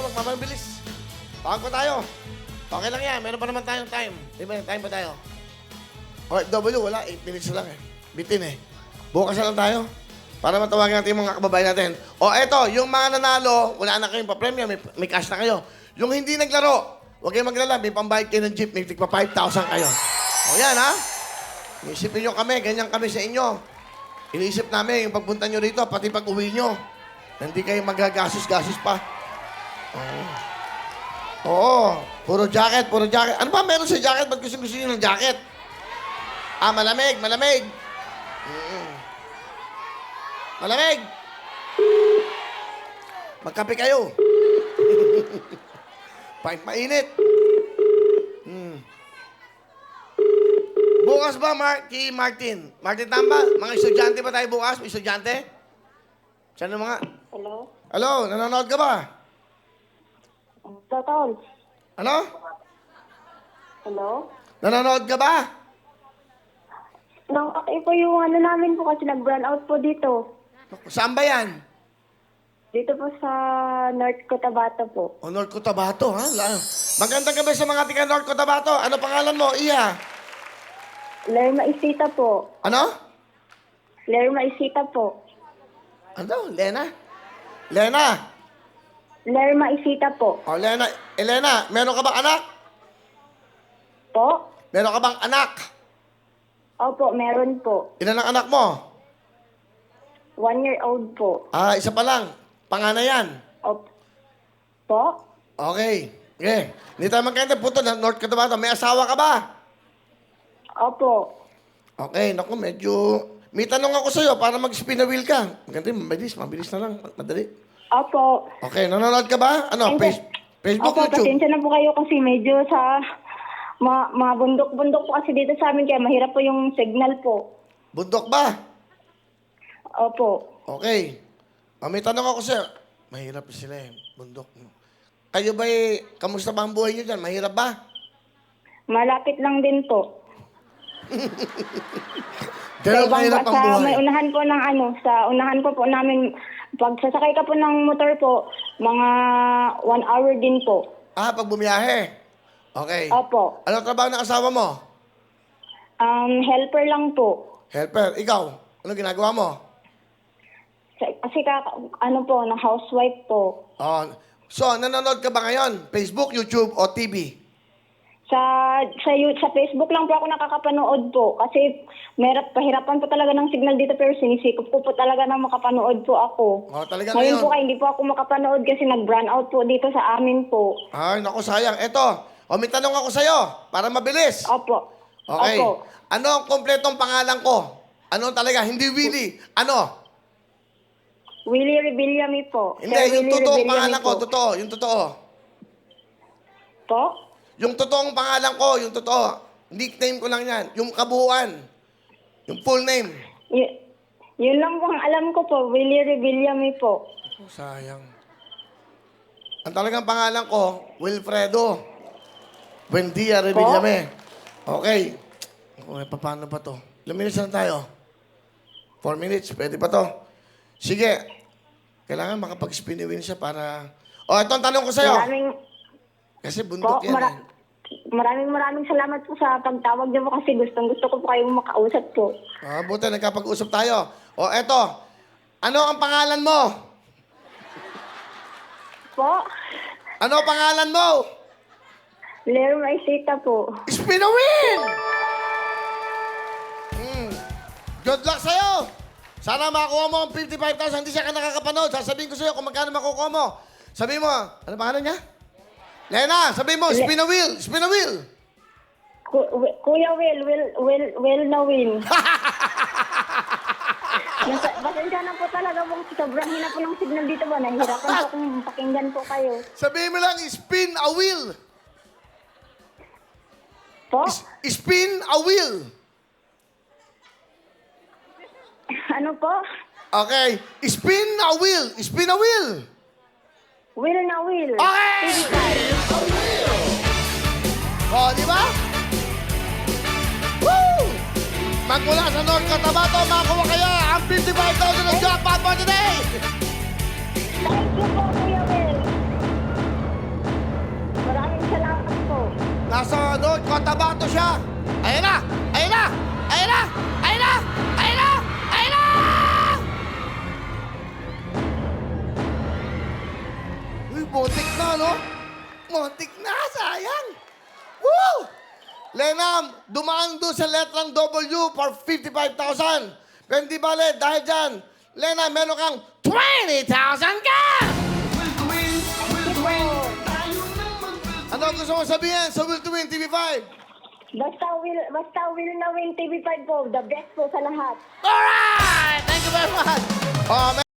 tawag, mamabilis. Tawag tayo. Okay lang yan, meron pa naman tayong time. Di ba, time pa tayo. OFW, wala, 8 minutes lang eh. Bitin eh. Bukas na lang tayo. Para matawagin natin yung mga kababayan natin. O eto, yung mga nanalo, wala na kayong pa-premyo, may, may cash na kayo. Yung hindi naglaro, huwag kayong maglala, may pambayad kayo ng jeep, may tigpa 5,000 kayo. O yan ha? Iisipin nyo kami, ganyan kami sa inyo. Iniisip namin yung pagpunta nyo rito, pati pag uwi nyo. Hindi kayo magagastos-gastos pa. Oo. Oo. Puro jacket, puro jacket. Ano ba meron sa jacket? Ba't gusto gusto nyo ng jacket? Ah, malamig, malamig. Mm. Malamig. Magkape kayo. Pahit mainit. Mm. Bukas ba, Mar kay Martin? Martin Tamba, mga estudyante ba tayo bukas? May estudyante? Saan mga? Hello? Hello, nanonood ka ba? Totol. Ano? Hello? Nanonood ka ba? Nang okay po yung ano namin po kasi nag-run out po dito. Saan ba yan? Dito po sa North Cotabato po. O, North Cotabato, ha? La- Magandang gabi sa mga tiga North Cotabato. Ano pangalan mo? Iya. Lerma Isita po. Ano? Lerma Isita po. Ano? Lena? Lena? Lerma Isita po. O, Lena. Elena, meron ka bang anak? Po? Meron ka bang anak? Opo, meron po. Ilan ang anak mo? One year old po. Ah, isa pa lang. Panganay yan. Op. Po? Okay. Okay. Hindi tayo magkanta. Puto na North Cotabato. May asawa ka ba? Opo. Okay. Naku, medyo... May tanong ako sa'yo para mag-spin the wheel ka. Maganda yun, mabilis. Mabilis na lang. Madali. Opo. Okay. Nanonood ka ba? Ano? Hindi. Face, Facebook, Opo, YouTube? pasensya na po kayo kasi medyo sa mga, mga bundok-bundok po kasi dito sa amin kaya mahirap po yung signal po. Bundok ba? Opo. Okay. Ah, may tanong ako sa'yo. Mahirap sila eh. Bundok. Kayo ba eh, kamusta ba ang buhay niyo dyan? Mahirap ba? Malapit lang din po. Pero ibang- mahirap ang sa buhay. may unahan po ng ano, sa unahan po po namin, pag sasakay ka po ng motor po, mga one hour din po. Ah, pag bumiyahe. Okay. Opo. Ano trabaho ng asawa mo? Um, helper lang po. Helper. Ikaw, ano ginagawa mo? Sa- Kasi ka, ano po, na housewife po. Oh, so, nanonood ka ba ngayon? Facebook, YouTube, o TV? Sa sa you- sa Facebook lang po ako nakakapanood po kasi merap pahirapan po talaga ng signal dito pero sinisikap ko po talaga na makapanood po ako. Oh, talaga Ngayon po kaya hindi po ako makapanood kasi nag-run out po dito sa amin po. Ay, naku, sayang. Eto, o may tanong ako sa'yo, para mabilis. Opo. Okay. Opo. Ano ang kompletong pangalan ko? Ano talaga? Hindi Willie. Ano? Willie Rebillami po. Hindi, Sir yung Willie totoong Rebillami pangalan ko. Totoo, yung totoo. Po? Yung totoong pangalan ko, yung totoo. Nickname ko lang yan. Yung kabuuan. Yung full name. Y- yun lang po ang alam ko po. Willie Rebillami po. Oh, sayang. Ang talagang pangalan ko, Wilfredo. Buendia Revillame. Okay. Okay, paano ba to? Ilang minutes na tayo? Four minutes, pwede pa to? Sige. Kailangan makapag-spin siya para... O, ito ang tanong ko sa'yo. Maraming Kasi po, bundok yan. mara- eh. Maraming maraming salamat po sa pagtawag niyo po kasi gustong gusto ko po kayong makausap po. Ah, buti, nagkapag-usap tayo. O, eto. Ano ang pangalan mo? Po? Ano ang pangalan mo? Lero Maisita po. Spin a wheel! Mm. Good luck sa'yo! Sana makuha mo ang 55,000. Hindi siya ka nakakapanood. Sasabihin ko sa'yo kung magkano makukuha mo. Sabihin mo, ano pangalan niya? Lena, sabihin mo, spin a wheel, spin a wheel. Ku- wi- Kuya Will, Will, Will, Will na win. Nasa, pasensya na po talaga po. Sobrang hina po ng signal dito ba? Nahihirapan po kung pakinggan po kayo. Sabihin mo lang, spin a wheel. Po? S- spin a wheel. Ano po? Okay. Spin a wheel. Spin a wheel. Will na will. Okay! O, oh, di ba? Woo! Magmula sa North Cotabato, makakuha kayo ang 55,000 ng jackpot for today! Thank you po, Kuya Will. Maraming salamat po. Nasa North Cotabato siya. Ayan na! Ayan na! Motik na, no? Motik na, sayang. Woo! Lenam, dumaan doon sa letrang W for 55,000. Pero hindi bale, dahil dyan, Lena, meron kang 20,000 ka! Ano gusto mo sabihin sa Will to Win TV5? Basta will, basta will na win TV5 po. The best po sa lahat. Alright! Thank you very much! Oh,